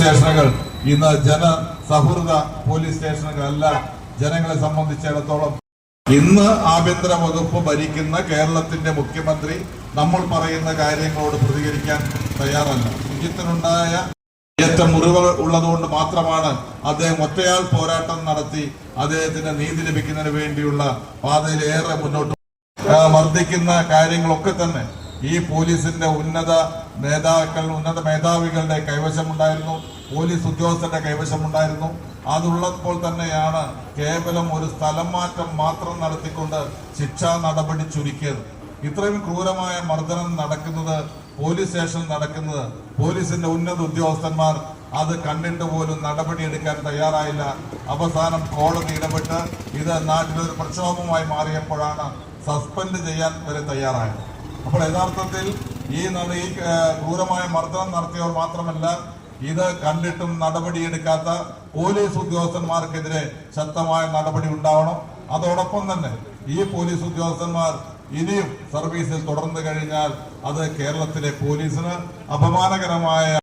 സ്റ്റേഷനുകൾ. ഇന്ന് ജനസൗഹൃദ പോലീസ് സ്റ്റേഷനുകളല്ല ജനങ്ങളെ സംബന്ധിച്ചിടത്തോളം. ഇന്ന് ആഭ്യന്തര വകുപ്പ് ഭരിക്കുന്ന കേരളത്തിന്റെ മുഖ്യമന്ത്രി നമ്മൾ പറയുന്ന കാര്യങ്ങളോട് പ്രതികരിക്കാൻ തയ്യാറല്ല. സുജിത്തിനുണ്ടായ ഏറ്റ മുറിവ് ഉള്ളതുകൊണ്ട് മാത്രമാണ് അദ്ദേഹം ഒറ്റയാൾ പോരാട്ടം നടത്തി അദ്ദേഹത്തിന് നീതി ലഭിക്കുന്നതിന് വേണ്ടിയുള്ള പാതയിൽ ഏറെ മുന്നോട്ട് മർദ്ദിക്കുന്ന കാര്യങ്ങളൊക്കെ തന്നെ. ഈ പോലീസിന്റെ ഉന്നത നേതാക്കൾ ഉന്നത മേധാവികളുടെ കൈവശമുണ്ടായിരുന്നു പോലീസ് ഉദ്യോഗസ്ഥരുടെ കൈവശമുണ്ടായിരുന്നു. അതുള്ളപ്പോൾ തന്നെയാണ് കേവലം ഒരു സ്ഥലം മാറ്റം മാത്രം നടത്തിക്കൊണ്ട് ശിക്ഷാ നടപടി ചുരുക്കിയത്. ഇത്രയും ക്രൂരമായ മർദ്ദനം നടക്കുന്നത് പോലീസ് സ്റ്റേഷൻ നടക്കുന്നത് പോലീസിന്റെ ഉന്നത ഉദ്യോഗസ്ഥന്മാർ അത് കണ്ടിട്ട് പോലും നടപടിയെടുക്കാൻ തയ്യാറായില്ല. അവസാനം കോടതി ഇടപെട്ട് ഇത് നാട്ടിലൊരു പ്രക്ഷോഭമായി മാറിയപ്പോഴാണ് സസ്പെൻഡ് ചെയ്യാൻ വരെ തയ്യാറായത്. അപ്പോൾ യഥാർത്ഥത്തിൽ ഈ ഈ ക്രൂരമായ മർദ്ദനം നടത്തിയവർ മാത്രമല്ല ഇത് കണ്ടിട്ടും നടപടിയെടുക്കാത്ത പോലീസ് ഉദ്യോഗസ്ഥന്മാർക്കെതിരെ ശക്തമായ നടപടി ഉണ്ടാവണം. അതോടൊപ്പം തന്നെ ഈ പോലീസ് ഉദ്യോഗസ്ഥന്മാർ ഇനിയും സർവീസിൽ തുടർന്നു കഴിഞ്ഞാൽ അത് കേരളത്തിലെ പോലീസിന് അപമാനകരമായ